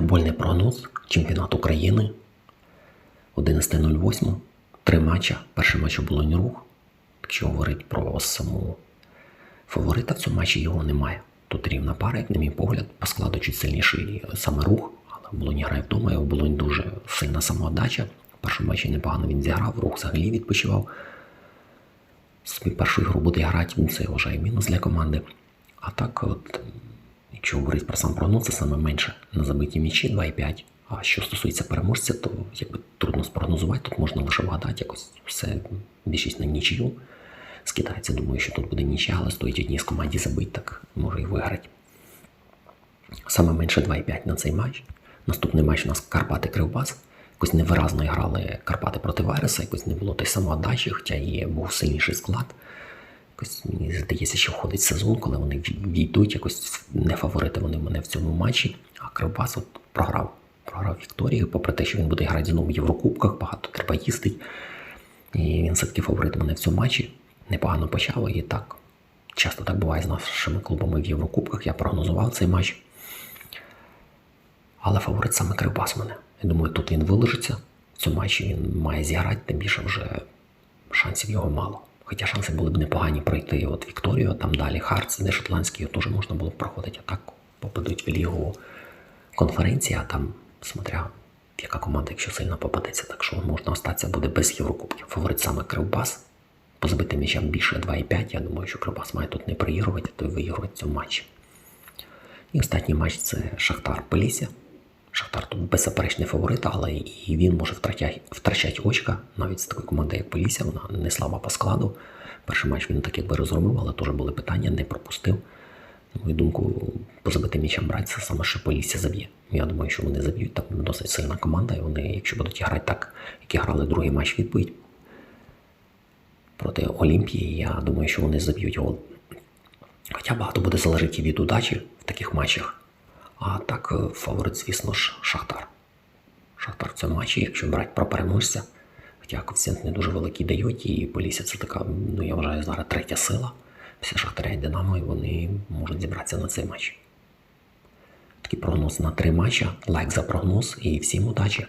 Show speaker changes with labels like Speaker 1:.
Speaker 1: Футбольний прогноз, чемпіонат України 11.08. Три матча. Перший матч оболонь рух. Якщо говорити про саму фаворита в цьому матчі, його немає. Тут рівна пара, як на мій погляд, по складу чуть сильніший саме рух, але оболонь грає вдома, і оболонь дуже сильна самоотдача. В першому матчі непогано він зіграв, рух взагалі відпочивав. Собі першу ігру буде грати, ну, це я вважаю мінус для команди. А так, от, якщо говорити про сам прогноз, це саме менше на забиті м'ячі 2,5. А що стосується переможця, то якби трудно спрогнозувати, тут можна лише вгадати якось все більшість на нічию. Скидається, думаю, що тут буде нічия, але стоїть одній з команді забити, так може і виграти. Саме менше 2,5 на цей матч. Наступний матч у нас Карпати Кривбас. Якось невиразно грали Карпати проти Вереса, якось не було той самоотдачі, хоча і був сильніший склад. Якось мені здається, що входить сезон, коли вони війдуть, якось не фаворити вони мене в цьому матчі. А Кривбас от програв. Програв Вікторію, попри те, що він буде грати знову в Єврокубках, багато треба їздить. І він все-таки фаворит мене в цьому матчі. Непогано почав і так. Часто так буває з нашими клубами в Єврокубках. Я прогнозував цей матч. Але фаворит саме Кривбас мене. Я думаю, тут він вилежиться. В цьому матчі він має зіграти, тим більше вже шансів його мало. Хоча шанси були б непогані пройти от Вікторію, там далі Хартс, де шотландський теж можна було б проходити. А так попадуть в лігу конференції, а там, смотря яка команда, якщо сильно попадеться, так що можна остатися буде без Єврокубків. Фаворит саме Кривбас. По забитим м'ячам більше 2,5. Я думаю, що Кривбас має тут не проігрувати, то й виігрувати цьому матчі. І останній матч це Шахтар Полісся. Шахтар тут беззаперечний фаворит, але і він може втрачати, втрачати очка навіть з такої команди, як Полісся, вона не слаба по складу. Перший матч він так якби розробив, але теж були питання, не пропустив. На мою думку, по забитим м'ячам брати це саме що Полісся заб'є. Я думаю, що вони заб'ють там досить сильна команда, і вони, якщо будуть грати так, як і грали другий матч відповідь проти Олімпії, я думаю, що вони заб'ють гол. Хоча багато буде залежати від удачі в таких матчах. А так, е, фаворит, звісно ж, Шахтар. Шахтар в цьому матчі, якщо брати про переможця, хоча коефіцієнт не дуже великий дають, і Полісся це така, ну я вважаю, зараз третя сила. Після Шахтаря і Динамо, і вони можуть зібратися на цей матч. Такий прогноз на три матчі. Лайк за прогноз і всім удачі!